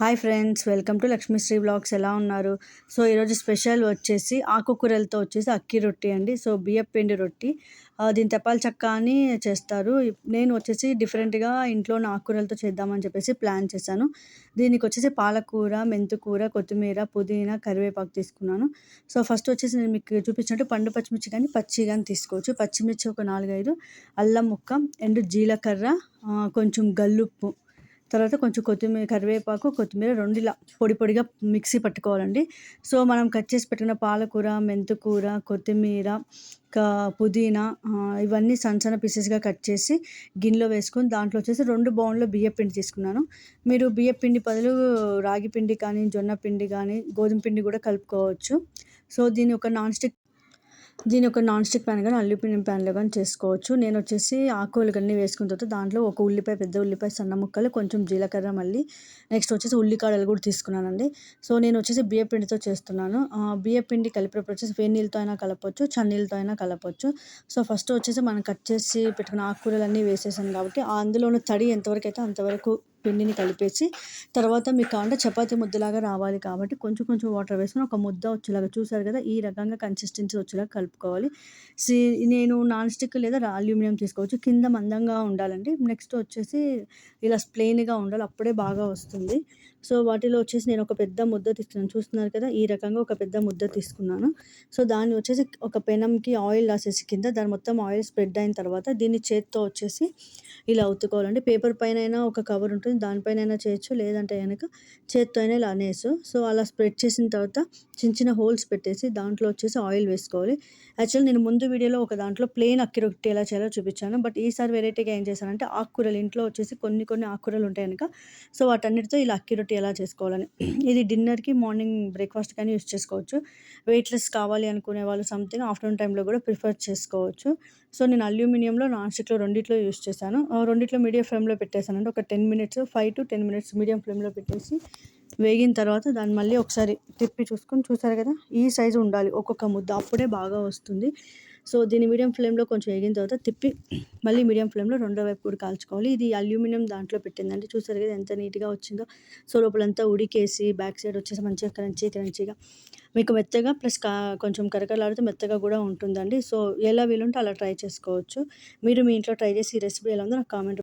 Hi friends welcome to Lakshmisri blogs. ఎలా ఉన్నారు? So ఈరోజు స్పెషల్ వచ్చేసి ఆకుకూరలతో వచ్చేసి అక్కి రొట్టి అండి. సో బియ్యం పిండి రొట్టి. దీని తెప్పాల చక్క అని చేస్తారు. నేను వచ్చేసి డిఫరెంట్గా ఇంట్లో ఆకుకూరలతో చేద్దామని చెప్పేసి ప్లాన్ చేశాను. దీనికి వచ్చేసి పాలకూర మెంతుకూర కొత్తిమీర పుదీనా కరివేపాకు తీసుకున్నాను. సో ఫస్ట్ వచ్చేసి నేను మీకు చూపించినట్టు పండు పచ్చిమిర్చి కానీ పచ్చి కానీ తీసుకోవచ్చు. పచ్చిమిర్చి ఒక నాలుగైదు అల్లం ముక్క ఎండు జీలకర్ర కొంచెం గల్లుప్పు. తర్వాత కొంచెం కొత్తిమీర కరివేపాకు కొత్తిమీర రెండు ఇలా పొడి పొడిగా మిక్సీ పట్టుకోవాలండి. సో మనం కట్ చేసి పెట్టుకున్న పాలకూర మెంతుకూర కొత్తిమీర పుదీనా ఇవన్నీ సన్న సన్న పీసెస్గా కట్ చేసి గిన్నెలో వేసుకొని దాంట్లో వచ్చేసి రెండు బౌన్లో బియ్య పిండి తీసుకున్నాను. మీరు బియ్య పిండి బదులు రాగి పిండి కానీ జొన్న పిండి కానీ గోధుమ పిండి కూడా కలుపుకోవచ్చు. సో దీన్ని ఒక నాన్ స్టిక్ దీని ఒక నాన్ స్టిక్ ప్యాన్ కానీ అల్యూమినియం ప్యాన్లో కానీ చేసుకోవచ్చు. నేను వచ్చేసి ఆకుకూరలు అన్నీ వేసుకున్న తర్వాత దాంట్లో ఒక ఉల్లిపాయ పెద్ద ఉల్లిపాయ సన్న ముక్కలు కొంచెం జీలకర్ర మళ్ళీ నెక్స్ట్ వచ్చేసి ఉల్లికాడలు కూడా తీసుకున్నానండి. సో నేను వచ్చేసి బియ్య పిండితో చేస్తున్నాను. ఆ, బియ్య పిండి కలిపేటప్పుడు వచ్చేసి వేడి నీళ్ళతో అయినా కలపవచ్చు చన్నీళ్ళతో అయినా కలపవచ్చు సో ఫస్ట్ వచ్చేసి మనం కట్ చేసి పెట్టుకున్న ఆకుకూరలు అన్నీ వేసేసాను కాబట్టి అందులోనూ అందులో ఉన్న తడి ఎంతవరకు అయితే అంతవరకు పిండిని కలిపేసి తర్వాత మీకు కావాలంటే చపాతీ ముద్దలాగా రావాలి కాబట్టి కొంచెం కొంచెం వాటర్ వేసుకొని ఒక ముద్ద వచ్చేలాగా చూసారు కదా ఈ రకంగా కన్సిస్టెన్సీ వచ్చేలాగా కలుపుకోవాలి. సి నేను నాన్ స్టిక్ లేదా అల్యూమినియం తీసుకోవచ్చు. కింద మందంగా ఉండాలండి. నెక్స్ట్ వచ్చేసి ఇలా ప్లెయిన్గా ఉండాలి. అప్పుడే బాగా వస్తుంది. సో వాటిలో వచ్చేసి నేను ఒక పెద్ద ముద్ద తీసుకున్నాను చూస్తున్నారు కదా ఈ రకంగా ఒక పెద్ద ముద్ద తీసుకున్నాను. సో దాన్ని వచ్చేసి ఒక పెనంకి ఆయిల్ రాసేసి కింద దాని మొత్తం ఆయిల్ స్ప్రెడ్ అయిన తర్వాత దీన్ని చేత్తో వచ్చేసి ఇలా ఉత్తుకోవాలండి. పేపర్ పైన అయినా ఒక కవర్ ఉంటుంది. దానిపైన అయినా చేయొచ్చు. లేదంటే కనుక చేత్తో అయినా ఇలా అనేసు సో అలా స్ప్రెడ్ చేసిన తర్వాత చిన్న చిన్న హోల్స్ పెట్టేసి దాంట్లో వచ్చేసి ఆయిల్ వేసుకోవాలి. యాక్చువల్ నేను ముందు వీడియోలో ఒక దాంట్లో ప్లెయిన్ అక్కి రొట్టె ఎలా చేయాలో చూపించాను. బట్ ఈసారి వెరైటీగా ఏం చేశానంటే ఆకుకూరలు ఇంట్లో వచ్చేసి కొన్ని కొన్ని ఆకుకూరలు ఉంటాయి కనుక సో వాటన్నిటితో ఇలా అక్కి రొట్టె ఎలా చేసుకోవాలని. ఇది డిన్నర్కి మార్నింగ్ బ్రేక్ఫాస్ట్ కానీ యూస్ చేసుకోవచ్చు. వెయిట్లెస్ కావాలి అనుకునే వాళ్ళు సంథింగ్ ఆఫ్టర్నూన్ టైంలో కూడా ప్రిఫర్ చేసుకోవచ్చు. సో నేను అల్యూమినియంలో నాన్ స్టిక్లో రెండిట్లో యూస్ చేశాను. ఆ రెండిట్లో మీడియం ఫ్లేమ్లో పెట్టేశాను అంటే ఒక ten minutes five to ten minutes medium ఫ్లేమ్లో పెట్టేసి వేగిన తర్వాత దాన్ని మళ్ళీ ఒకసారి తిప్పి చూసుకొని చూసారు కదా ఈ సైజు ఉండాలి. ఒక్కొక్క ముద్ద అప్పుడే బాగా వస్తుంది. సో దీన్ని మీడియం ఫ్లేమ్లో కొంచెం వేగిన తర్వాత తిప్పి మళ్ళీ మీడియం ఫ్లేమ్లో రెండో వైపు కూడా కాల్చుకోవాలి. ఇది అల్యూమినియం దాంట్లో పెట్టిందంటే చూసారు కదా ఎంత నీట్గా వచ్చిందో. సో లోపలంతా ఉడికేసి బ్యాక్ సైడ్ వచ్చేసి మంచిగా క్రంచీ క్రంచీగా మీకు మెత్తగా ప్లస్ కా కొంచెం కరకలాడుతూ మెత్తగా కూడా ఉంటుందండి. సో ఎలా వీలుంటే అలా ట్రై చేసుకోవచ్చు. మీరు మీ ఇంట్లో ట్రై చేసి ఈ రెసిపీ ఎలా ఉందో నాకు కామెంట్